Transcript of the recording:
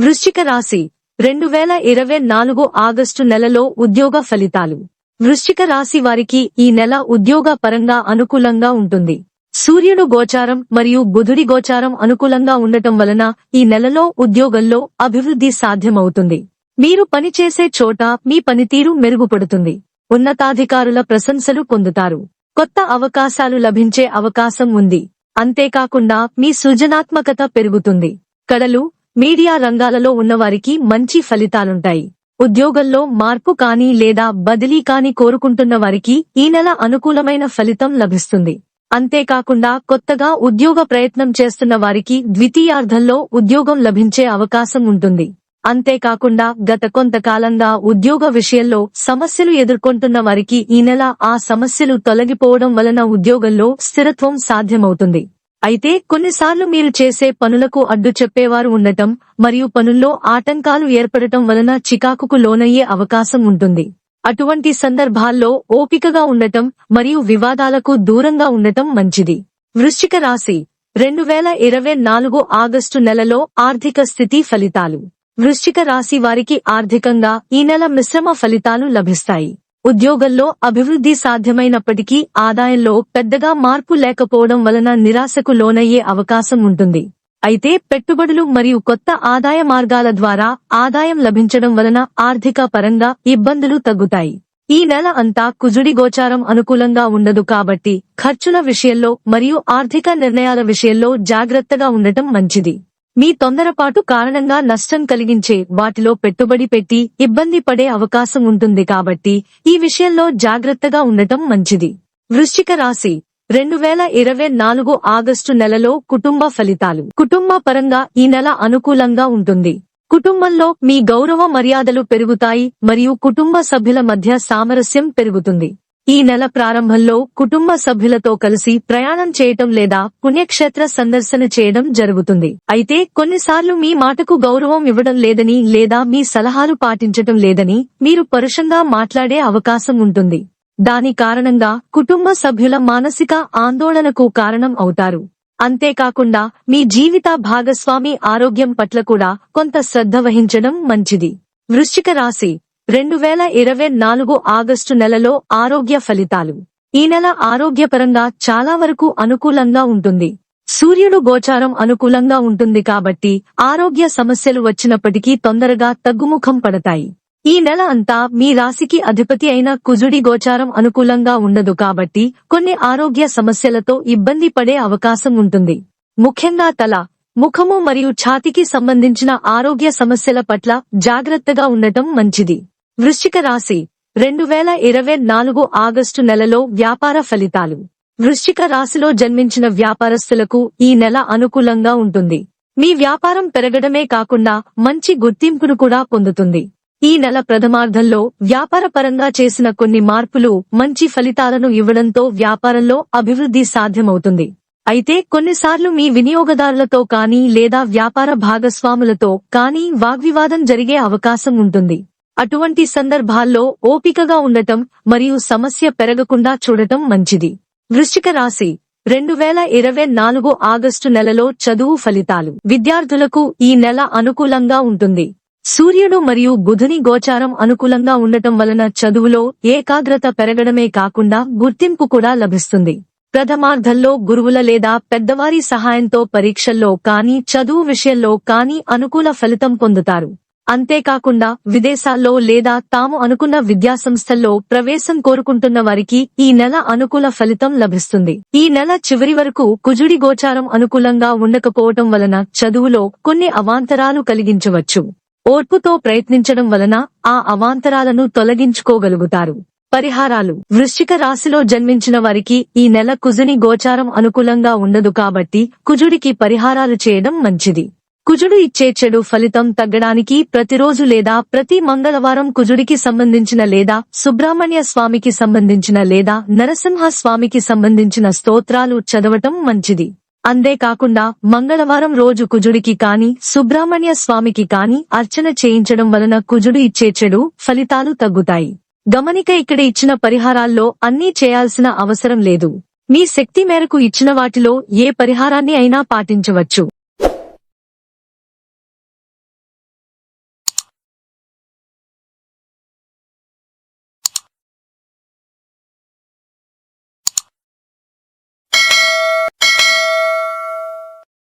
వృశ్చిక రాశి రెండు వేల ఇరవై నాలుగు ఆగస్టు నెలలో ఉద్యోగ ఫలితాలు. వృశ్చిక రాశి వారికి ఈ నెల ఉద్యోగ పరంగా అనుకూలంగా ఉంటుంది. సూర్యుడు గోచారం మరియు బుధుడి గోచారం అనుకూలంగా ఉండటం వలన ఈ నెలలో ఉద్యోగంలో అభివృద్ధి సాధ్యమవుతుంది. మీరు పనిచేసే చోట మీ పనితీరు మెరుగుపడుతుంది. ఉన్నతాధికారుల ప్రశంసలు పొందుతారు. కొత్త అవకాశాలు లభించే అవకాశం ఉంది. అంతేకాకుండా మీ సృజనాత్మకత పెరుగుతుంది. కళలు మీడియా రంగాలలో ఉన్నవారికి మంచి ఫలితాలుంటాయి. ఉద్యోగంలో మార్పు కానీ లేదా బదిలీ కానీ కోరుకుంటున్న వారికి ఈ నెల అనుకూలమైన ఫలితం లభిస్తుంది. అంతేకాకుండా కొత్తగా ఉద్యోగ ప్రయత్నం చేస్తున్న వారికి ద్వితీయార్థంలో ఉద్యోగం లభించే అవకాశం ఉంటుంది. అంతేకాకుండా గత కొంతకాలంగా ఉద్యోగ విషయంలో సమస్యలు ఎదుర్కొంటున్న వారికి ఈ నెల ఆ సమస్యలు తొలగిపోవడం వలన ఉద్యోగంలో స్థిరత్వం సాధ్యమవుతుంది. అయితే కొన్నిసార్లు మీరు చేసే పనులకు అడ్డు చెప్పేవారు ఉండటం మరియు పనుల్లో ఆటంకాలు ఏర్పడటం వలన చికాకుకు లోనయ్యే అవకాశం ఉంటుంది. అటువంటి సందర్భాల్లో ఓపికగా ఉండటం మరియు వివాదాలకు దూరంగా ఉండటం మంచిది. వృశ్చిక రాశి రెండు వేల ఇరవై నాలుగు ఆగస్టు నెలలో ఆర్థిక స్థితి ఫలితాలు. వృశ్చిక రాశి వారికి ఆర్థికంగా ఈ నెల మిశ్రమ ఫలితాలు లభిస్తాయి. ఉద్యోగంలో అభివృద్ధి సాధ్యమైనప్పటికీ ఆదాయంలో పెద్దగా మార్పు లేకపోవడం వలన నిరాశకు లోనయ్యే అవకాశం ఉంటుంది. అయితే పెట్టుబడులు మరియు కొత్త ఆదాయ మార్గాల ద్వారా ఆదాయం లభించడం వలన ఆర్థిక పరంగా ఇబ్బందులు తగ్గుతాయి. ఈ నెల అంతా కుజుడి గోచారం అనుకూలంగా ఉండదు కాబట్టి ఖర్చుల విషయంలో మరియు ఆర్థిక నిర్ణయాల విషయంలో జాగ్రత్తగా ఉండటం మంచిది. మీ తొందరపాటు కారణంగా నష్టం కలిగించే వాటిలో పెట్టుబడి పెట్టి ఇబ్బంది పడే అవకాశం ఉంటుంది కాబట్టి ఈ విషయంలో జాగ్రత్తగా ఉండటం మంచిది. వృశ్చిక రాశి రెండు వేల ఇరవై నాలుగు ఆగస్టు నెలలో కుటుంబ ఫలితాలు. కుటుంబ పరంగా ఈ నెల అనుకూలంగా ఉంటుంది. కుటుంబంలో మీ గౌరవ మర్యాదలు పెరుగుతాయి మరియు కుటుంబ సభ్యుల మధ్య సామరస్యం పెరుగుతుంది. ఈ నెల ప్రారంభంలో కుటుంబ సభ్యులతో కలిసి ప్రయాణం చేయటం లేదా పుణ్యక్షేత్ర సందర్శన చేయడం జరుగుతుంది. అయితే కొన్నిసార్లు మీ మాటకు గౌరవం ఇవ్వడం లేదని లేదా మీ సలహాలు పాటించటం లేదని మీరు పరుషంగా మాట్లాడే అవకాశం ఉంటుంది. దాని కారణంగా కుటుంబ సభ్యుల మానసిక ఆందోళనకు కారణం అవుతారు. అంతేకాకుండా మీ జీవిత భాగస్వామి ఆరోగ్యం పట్ల కూడా కొంత శ్రద్ధ వహించడం మంచిది. వృశ్చిక రాశి రెండు వేల ఇరవై నాలుగు ఆగస్టు నెలలో ఆరోగ్య ఫలితాలు. ఈ నెల ఆరోగ్యపరంగా చాలా వరకు అనుకూలంగా ఉంటుంది. సూర్యుడు గోచారం అనుకూలంగా ఉంటుంది కాబట్టి ఆరోగ్య సమస్యలు వచ్చినప్పటికీ తొందరగా తగ్గుముఖం పడతాయి. ఈ నెల అంతా మీ రాశికి అధిపతి అయిన కుజుడి గోచారం అనుకూలంగా ఉండదు కాబట్టి కొన్ని ఆరోగ్య సమస్యలతో ఇబ్బంది పడే అవకాశం ఉంటుంది. ముఖ్యంగా తల ముఖము మరియు ఛాతికి సంబంధించిన ఆరోగ్య సమస్యల పట్ల జాగ్రత్తగా ఉండటం మంచిది. వృశ్చిక రాశి రెండు వేల ఇరవై నాలుగు ఆగస్టు నెలలో వ్యాపార ఫలితాలు. వృశ్చిక రాశిలో జన్మించిన వ్యాపారస్తులకు ఈ నెల అనుకూలంగా ఉంటుంది. మీ వ్యాపారం పెరగడమే కాకుండా మంచి గుర్తింపును కూడా పొందుతుంది. ఈ నెల ప్రథమార్థంలో వ్యాపార పరంగా చేసిన కొన్ని మార్పులు మంచి ఫలితాలను ఇవ్వడంతో వ్యాపారంలో అభివృద్ధి సాధ్యమవుతుంది. అయితే కొన్నిసార్లు మీ వినియోగదారులతో కానీ లేదా వ్యాపార భాగస్వాములతో కానీ వాగ్వివాదం జరిగే అవకాశం ఉంటుంది. అటువంటి సందర్భాల్లో ఓపికగా ఉండటం మరియు సమస్య పెరగకుండా చూడటం మంచిది. వృశ్చిక రాశి రెండు వేల ఇరవై నాలుగు ఆగస్టు నెలలో చదువు ఫలితాలు. విద్యార్థులకు ఈ నెల అనుకూలంగా ఉంటుంది. సూర్యుడు మరియు బుధుని గోచారం అనుకూలంగా ఉండటం వలన చదువులో ఏకాగ్రత పెరగడమే కాకుండా గుర్తింపు కూడా లభిస్తుంది. ప్రథమార్థంలో గురువుల లేదా పెద్దవారి సహాయంతో పరీక్షల్లో కానీ చదువు విషయంలో కానీ అనుకూల ఫలితం పొందుతారు. అంతేకాకుండా విదేశాల్లో లేదా తాము అనుకున్న విద్యాసంస్థల్లో ప్రవేశం కోరుకుంటున్న వారికి ఈ నెల అనుకూల ఫలితం లభిస్తుంది. ఈ నెల చివరి వరకు కుజుడి గోచారం అనుకూలంగా ఉండకపోవటం వలన చదువులో కొన్ని అవాంతరాలు కలిగించవచ్చు. ఓర్పుతో ప్రయత్నించడం వలన ఆ అవాంతరాలను తొలగించుకోగలుగుతారు. పరిహారాలు. వృశ్చిక రాశిలో జన్మించిన వారికి ఈ నెల కుజుని గోచారం అనుకూలంగా ఉండదు కాబట్టి కుజుడికి పరిహారాలు చేయడం మంచిది. కుజుడు ఇచ్చే చెడు ఫలితం తగ్గడానికి ప్రతిరోజు లేదా ప్రతి మంగళవారం కుజుడికి సంబంధించిన లేదా సుబ్రహ్మణ్య స్వామికి సంబంధించిన లేదా నరసింహ స్వామికి సంబంధించిన స్తోత్రాలు చదవటం మంచిది. అంతేకాకుండా మంగళవారం రోజు కుజుడికి కాని సుబ్రహ్మణ్య స్వామికి కాని అర్చన చేయించడం వలన కుజుడు ఇచ్చే చెడు ఫలితాలు తగ్గుతాయి. గమనిక ఇక్కడ ఇచ్చిన పరిహారాల్లో అన్నీ చేయాల్సిన అవసరం లేదు. మీ శక్తి మేరకు ఇచ్చిన వాటిలో ఏ పరిహారాన్ని అయినా పాటించవచ్చు.